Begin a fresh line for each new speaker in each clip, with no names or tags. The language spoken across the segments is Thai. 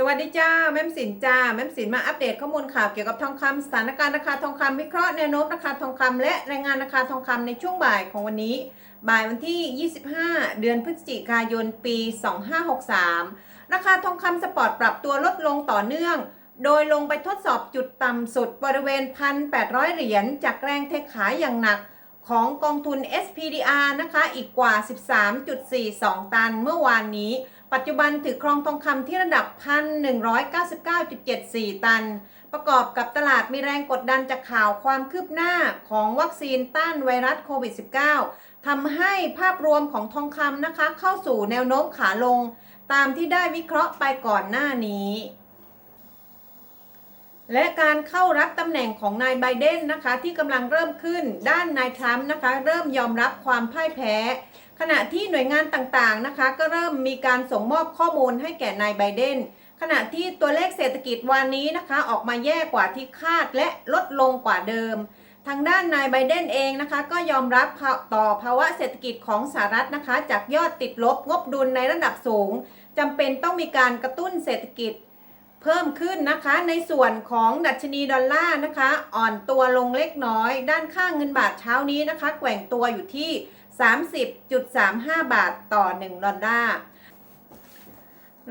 สวัสดีจ้าแม่มสินจ้าแม่มสินมาอัปเดตข้อมูลข่าวเกี่ยวกับทองคำสถานการณ์ราคาทองคำวิเคราะห์แนวโน้มราคาทองคำและรายงานราคาทองคำในช่วงบ่ายของวันนี้ บ่ายวันที่ 25 เดือนพฤศจิกายนปี 2563 ราคาทองคำสปอร์ตปรับตัวลดลงต่อเนื่อง โดยลงไปทดสอบจุดต่ำสุดบริเวณ 1,800 เหรียญจากแรงเทขายอย่างหนักของกองทุน SPDR นะคะอีกกว่า 13.42 ตันเมื่อวานนี้ ปัจจุบันถือครองทองคำที่ระดับ 1,199.74 ตัน ประกอบกับตลาดมีแรงกดดันจากข่าวความคืบหน้าของวัคซีนต้านไวรัสโควิด -19 ทำให้ภาพรวมของทองคำนะคะ เข้าสู่แนวโน้มขาลง ตามที่ได้วิเคราะห์ไปก่อนหน้านี้และการเข้ารับตำแหน่งของนายไบเดนนะคะที่กำลังเริ่มขึ้นด้านนายทรัมป์นะคะ เริ่มยอมรับความพ่ายแพ้ ขณะที่หน่วยงานต่างๆนะคะ ก็เริ่มมีการส่งมอบข้อมูลให้แก่นายไบเดนขณะที่ตัวเลขเศรษฐกิจวันนี้นะคะ ออกมาแย่กว่าที่คาดและลดลงกว่าเดิม ทางด้านนายไบเดนเองนะคะ ก็ยอมรับต่อภาวะเศรษฐกิจของสหรัฐนะคะ จากยอดติดลบงบดุลในระดับสูงจำเป็นต้องมีการกระตุ้นเศรษฐกิจเพิ่มขึ้นนะคะ ในส่วนของดัชนีดอลลาร์นะคะ อ่อนตัวลงเล็กน้อย ด้านข้างเงินบาทเช้านี้นะคะ แกว่งตัวอยู่ที่ 30.35 บาทต่อ 1 ดอลลาร์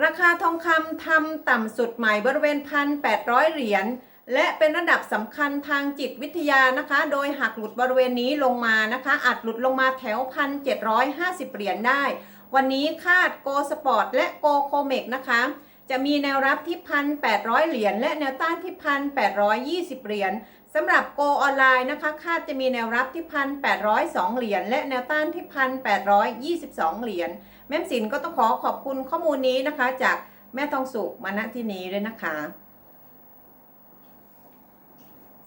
ราคาทองคำทำต่ำสุดใหม่บริเวณ 1,800 เหรียญและเป็นระดับสำคัญทางจิตวิทยานะคะ โดยหากหลุดบริเวณนี้ลงมานะคะ อาจหลุดลงมาแถว 1,750 เหรียญได้ วันนี้คาดโกสปอร์ตและโกโคเมกนะคะ จะมีแนวรับที่ 1,800 เหรียญและแนวต้านที่ 1,820 เหรียญ สำหรับโกออนไลน์นะคะ คาดจะมีแนวรับที่ 1,802 เหรียญ และแนวต้านที่ 1,822 เหรียญ แม่มสินก็ต้องขอขอบคุณข้อมูลนี้นะคะ จากแม่ทองสุกมาณที่นี้ด้วยนะคะ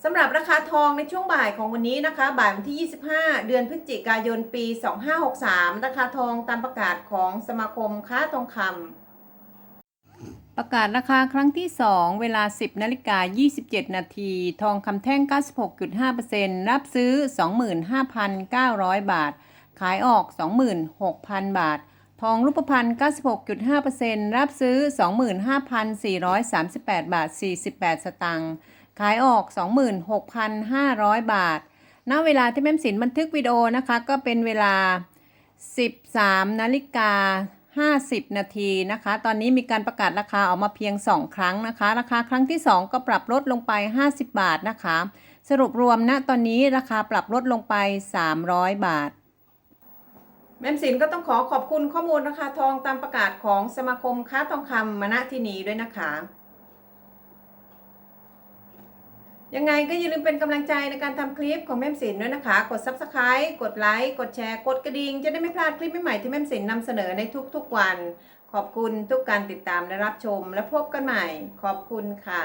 สำหรับราคาทองในช่วงบ่ายของวันนี้นะคะ บ่ายวันที่ 25 เดือนพฤศจิกายนปี 2563 ราคาทองตามประกาศของสมาคมค้าทองคำ ประกาศราคาครั้งที่ 2 เวลา 10นาฬิกา27 นาที ทองคำแท่ง 96.5%รับซื้อ 25,900 บาท ขายออก 26,000 บาท ทองรูปพรรณ96.5%รับซื้อ 25,438 บาท 48 สตางค์ขายออก 26,500 บาท ณ เวลาที่แม่มสินบันทึกวิดีโอนะคะ ก็เป็นเวลา 13นาฬิกา 50 นาทีนะคะ ตอนนี้มีการประกาศราคาออกมาเพียง 2 ครั้งนะคะ ราคาครั้งที่ 2 ก็ปรับลดลงไป 50 บาทนะคะ สรุปรวมณตอนนี้ราคาปรับลดลงไป 300 บาท แม่มสินก็ต้องขอขอบคุณข้อมูลราคาทองตามประกาศของสมาคมค้าทองคำมาณที่นี้ด้วยนะคะ ยังไงก็อย่าลืมเป็นกำลังใจในการทำคลิปของแม่มสินด้วยนะคะ กด Subscribe กดไลค์กดแชร์ กดกระดิ่งจะได้ไม่พลาดคลิปใหม่ๆที่แม่มสินนำเสนอในทุกๆวัน ขอบคุณทุกการติดตามและรับชม และพบกันใหม่ ขอบคุณค่ะ